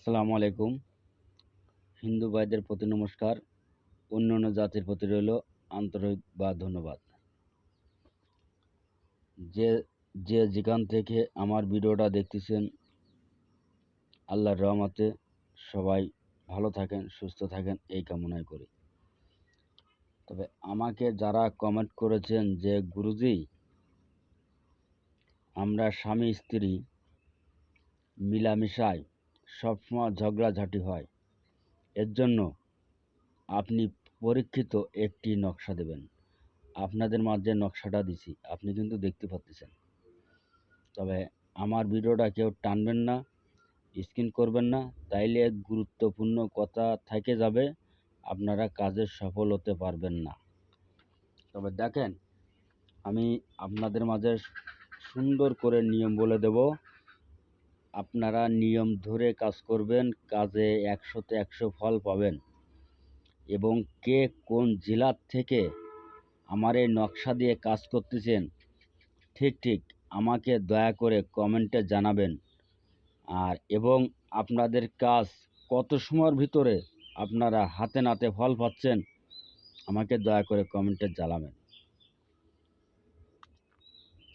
আসসালামু আলাইকুম। হিন্দু ভাইদের প্রতি নমস্কার। অন্যান্য জাতির প্রতি রইল আন্তরিক বা ধন্যবাদ। যে যে যেখান থেকে আমার ভিডিওটা দেখতেছেন, আল্লাহর রহমতে সবাই ভালো থাকেন, সুস্থ থাকেন, এই কামনাই করি। তবে আমাকে যারা কমেন্ট করেছেন যে, গুরুজি, আমরা স্বামী স্ত্রী মিলামিশায় সবসময় ঝগড়াঝাটি হয়। এর জন্য আপনি পরীক্ষিত একটি নকশা দেবেন। আপনাদের মাঝে নকশাটা দিছি, আপনি কিন্তু দেখতে পাচ্ছেন তবে আমার ভিডিওটা কেউ টানবেন না, স্ক্রিন করবেন না, তাইলে গুরুত্বপূর্ণ কথা থেকে যাবে, আপনারা কাজে সফল হতে পারবেন না। তবে দেখেন, আমি আপনাদের মাঝে সুন্দর করে নিয়ম বলে দেব। আপনারা নিয়ম ধরে কাজ করবেন, কাজে একশোতে একশো ফল পাবেন। এবং কে কোন জেলার থেকে আমার এই নকশা দিয়ে কাজ করতেছেন, ঠিক ঠিক আমাকে দয়া করে কমেন্টে জানাবেন। আর এবং আপনাদের কাজ কত সময়ের ভিতরে আপনারা হাতে নাতে ফল পাচ্ছেন, আমাকে দয়া করে কমেন্টে জানাবেন।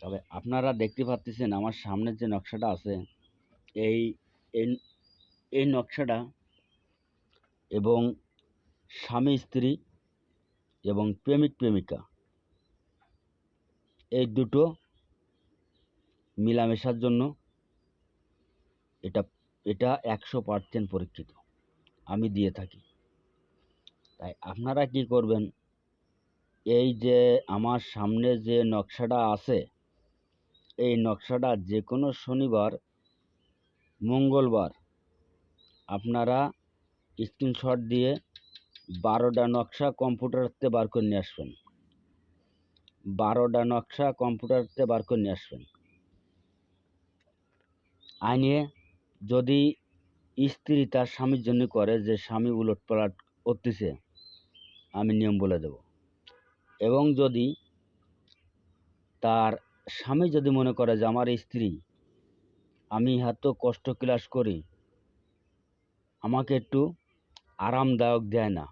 তবে আপনারা দেখতে পাচ্ছেন আমার সামনে যে নকশাটা আছে এই, এই- নকশাটা এবং স্বামী স্ত্রী এবং প্রেমিক প্রেমিকা এই দুটো মিলামেশার জন্য এটা এটা একশো পার্সেন্ট পরীক্ষিত। আমি দিয়ে থাকি। তাই আপনারা কি করবেন, এই যে আমার সামনে যে নকশাটা আছে, এই নকশাটা যে কোনো শনিবার মঙ্গলবার। আপনারা স্ক্রিনশট দিয়ে বারোটা নকশা কম্পিউটারতে বার করে নিয়ে আসবেন। বারোটা নকশা কম্পিউটারতে বার করে নিয়ে আসবেন। আইনে যদি স্ত্রী তার স্বামীর জন্য করে যে স্বামী উলট পালট করতেছে, আমি নিয়ম বলে দেব। এবং যদি তার স্বামী যদি মনে করে যে আমার স্ত্রী আমি এত কষ্ট ক্লাস করি। আমাকে একটু আরামদায়ক দেয় না।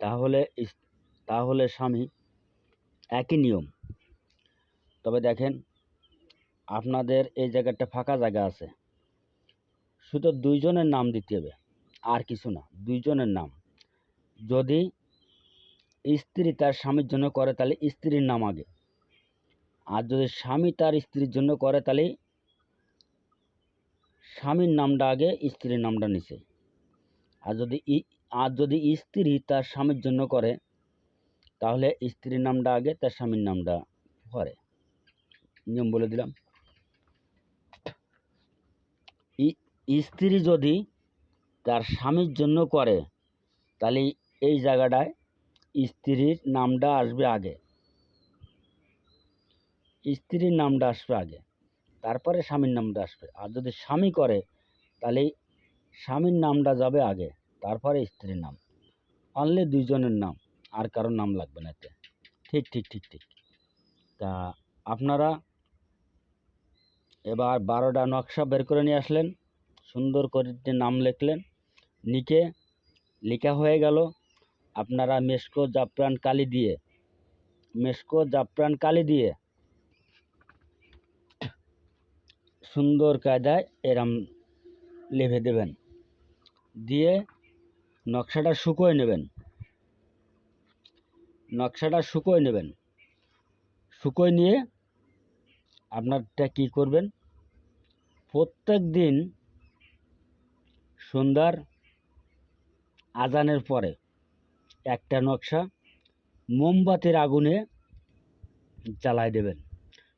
তাহলে তাহলে স্বামী, একই নিয়ম। তবে দেখেন, আপনাদের এই জায়গাটা ফাঁকা জায়গা আছে। শুধু দুইজনের নাম দিতে হবে, আর কিছু না, দুইজনের নাম। যদি স্ত্রী তার স্বামীর জন্য করে, তাহলে স্ত্রীর নাম আগে। আর যদি স্বামী তার স্ত্রীর জন্য করে, তাহলে স্বামীর নামটা আগে, স্ত্রীর নামটা নিচে। আর যদি আর যদি স্ত্রী তার স্বামীর জন্য করে, তাহলে স্ত্রীর নামটা আগে, তার স্বামীর নামটা পরে। নিয়ম বলে দিলাম। স্ত্রী যদি তার স্বামীর জন্য করে, তাহলে এই জায়গাটায় স্ত্রীর নামটা আসবে আগে। স্ত্রীর নামটা আসবে আগে। তারপরে স্বামীর নামটা আসবে। আর যদি স্বামী করে, তাহলে স্বামীর নামটা যাবে আগে, তারপরে স্ত্রীর নাম। অনলি দুইজনের নাম, আর কারোর নাম লাগবে না এতে। ঠিক ঠিক ঠিক ঠিক। তা আপনারা এবার বারোটা নকশা বের করে নিয়ে আসলেন, সুন্দর করে নাম লিখলেন, লিখে লেখা হয়ে গেল, আপনারা মেসকো জাফরান কালি দিয়ে, মেসকো জাফরান কালি দিয়ে সুন্দর কায়দায় এরম লেভে দেবেন। দিয়ে নকশাটা শুকোয় নেবেন। নকশাটা শুকোয় নেবেন। শুকোয় নিয়ে আপনারটা কী করবেন? প্রত্যেক দিন সন্ধ্যার আজানের পরে একটা নকশা মোমবাতির আগুনে জ্বালায় দেবেন।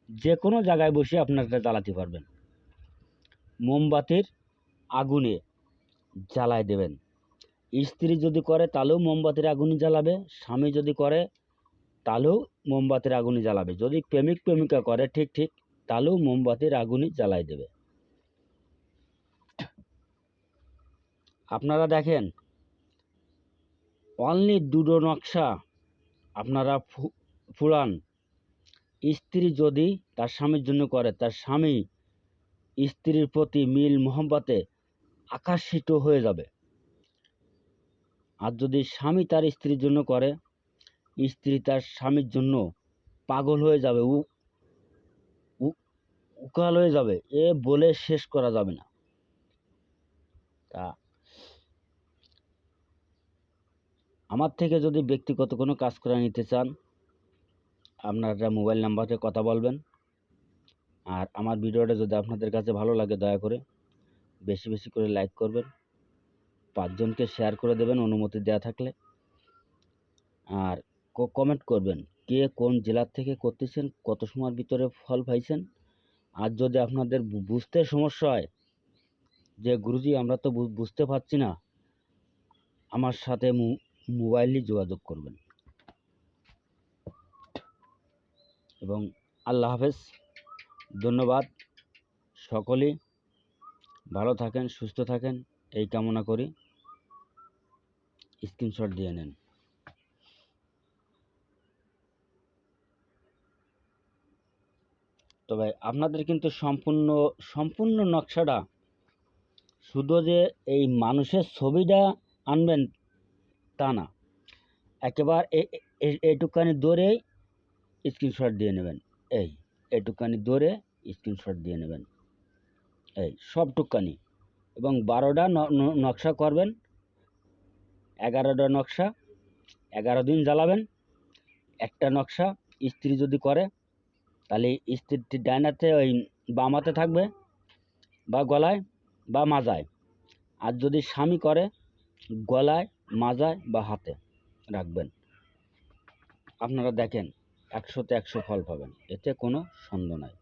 যে কোনো জায়গায় বসে আপনারটা জ্বালাতে পারবেন। মোমবাতির আগুনে জ্বালায় দেবেন। স্ত্রী যদি করে, তাহলেও মোমবাতির আগুনে জ্বালাবে। স্বামী যদি করে, তাহলেও মোমবাতির আগুনে জ্বালাবে। যদি প্রেমিক প্রেমিকা করে, ঠিক ঠিক, তাহলেও মোমবাতির আগুনে জ্বালাই দেবে। আপনারা দেখেন, অনলি দুটো নকশা আপনারা ফু- ফুরান। স্ত্রী যদি তার স্বামীর জন্য করে, তার স্বামী স্ত্রীর প্রতি মিল মোহব্বতে আকর্ষিত হয়ে যাবে। আর যদি স্বামী তার স্ত্রীর জন্য করে, স্ত্রী তার স্বামীর জন্য পাগল হয়ে যাবে উ, উকাল হয়ে যাবে, এ বলে শেষ করা যাবে না। তা আমার থেকে যদি ব্যক্তিগত কোনো কাজ করে নিতে চান, আপনারা মোবাইল নাম্বারে কথা বলবেন। আর আমার ভিডিওটা যদি আপনাদের কাছে ভালো লাগে, দয়া করে বেশি বেশি করে লাইক করবেন। পাঁচজনকে শেয়ার করে দেবেন অনুমতি দেওয়া থাকলে। আর কমেন্ট করবেন কে কোন জেলার থেকে করতেছেন, কত সময়ের ভিতরে ফল পাইছেন। আর যদি আপনাদের বুঝতে সমস্যা হয় যে, গুরুজি, আমরা তো বুঝতে পারছি না। আমার সাথে মোবাইলই যোগাযোগ করবেন। এবং আল্লাহ হাফেজ। ধন্যবাদ সকলেই ভালো থাকেন, সুস্থ থাকেন, এই কামনা করি। স্ক্রিনশট দিয়ে নেন। তবে আপনাদের কিন্তু সম্পূর্ণ সম্পূর্ণ নকশাটা শুধু যে এই মানুষের ছবিটা আনবেন তা না। একেবারে এইটুকানি দৌড়েই স্ক্রিনশট দিয়ে নেবেন। এই। এইটুকানি দৌড়ে স্ক্রিনশট দিয়ে নেবেন। এই সবটুকানি এবং বারোটা নকশা করবেন। এগারোটা নকশা, এগারো দিন জ্বালাবেন। একটা নকশা স্ত্রী যদি করে, তাহলে স্ত্রীটি ডাইনাতে ওই বামাতে থাকবে বা গলায় বা মাজায়। আর যদি স্বামী করে, গলায়, মাজায় বা হাতে রাখবেন। আপনারা দেখেন একশোতে একশো ফল পাবেন। এতে কোনো সন্দেহ নাই।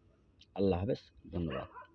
আল্লাহ হাফেজ ধন্যবাদ।